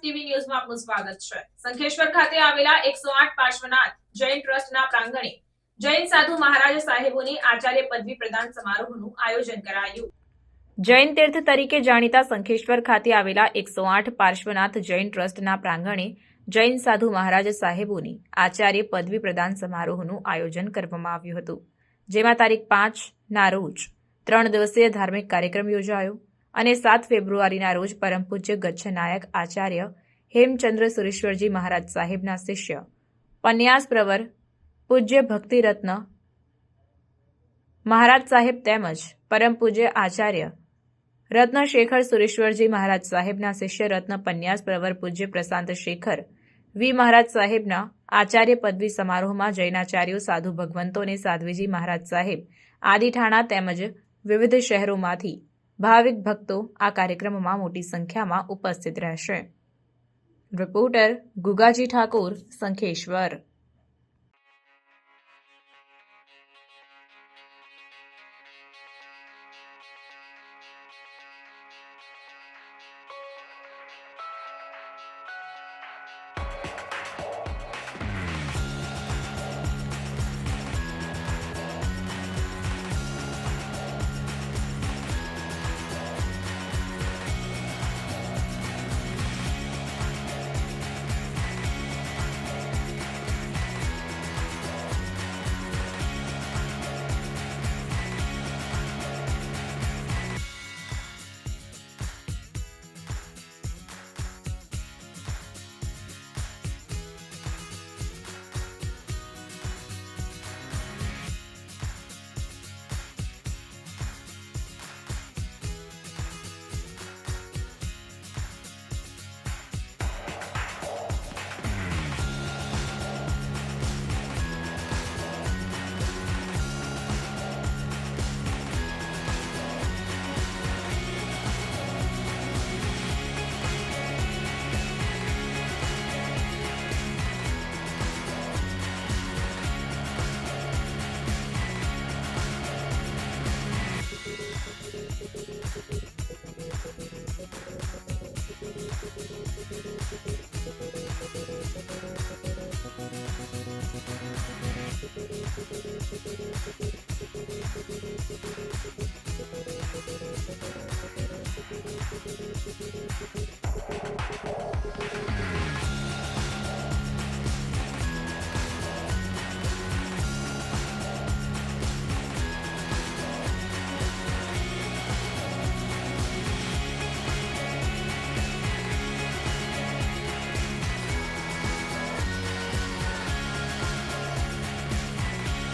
TV ન્યૂઝમાં આપનું સ્વાગત છે. સંખેશ્વર ખાતે આવેલા એકસો આઠ પાર્શ્વનાથ જૈન ટ્રસ્ટના પ્રાંગણે જૈન સાધુ મહારાજ સાહેબોની આચાર્ય પદવી પ્રદાન સમારોહનું આયોજન કરાયું. જૈન તીર્થ તરીકે જાણીતા સંખેશ્વર ખાતે આવેલા એકસો આઠ પાર્શ્વનાથ જૈન ટ્રસ્ટના પ્રાંગણે જૈન સાધુ મહારાજ સાહેબોની આચાર્ય પદવી પ્રદાન સમારોહનું આયોજન કરવામાં આવ્યું હતું. જેમાં તારીખ પાંચ ના રોજ ત્રણ દિવસીય ધાર્મિક કાર્યક્રમ યોજાયો. અને સાત ફેબ્રુઆરીના રોજ પરમ પૂજ્ય ગચ્છનાયક આચાર્ય હેમચંદ્ર સુરેશ્વરજી મહારાજ સાહેબના શિષ્ય, પન્યાસ પ્રવર, પૂજ્ય ભક્તિરત્ન, મહારાજ સાહેબ તેમજ પરમ પૂજ્ય આચાર્ય રત્નશેખર સુરેશ્વરજી મહારાજ સાહેબના શિષ્ય રત્ન પન્યાસ પ્રવર પૂજ્ય પ્રશાંત શેખર, વી મહારાજ સાહેબના આચાર્ય પદવી સમારોહમાં જૈનાચાર્યો, સાધુ ભગવંતો અને સાધ્વીજી મહારાજ સાહેબ આદિ ઠાણા તેમજ વિવિધ શહેરોમાંથી ભાવિક ભક્તો આ કાર્યક્રમમાં મોટી સંખ્યામાં ઉપસ્થિત રહેશે. રિપોર્ટર ગુગાજી ઠાકોર સંખેશ્વર.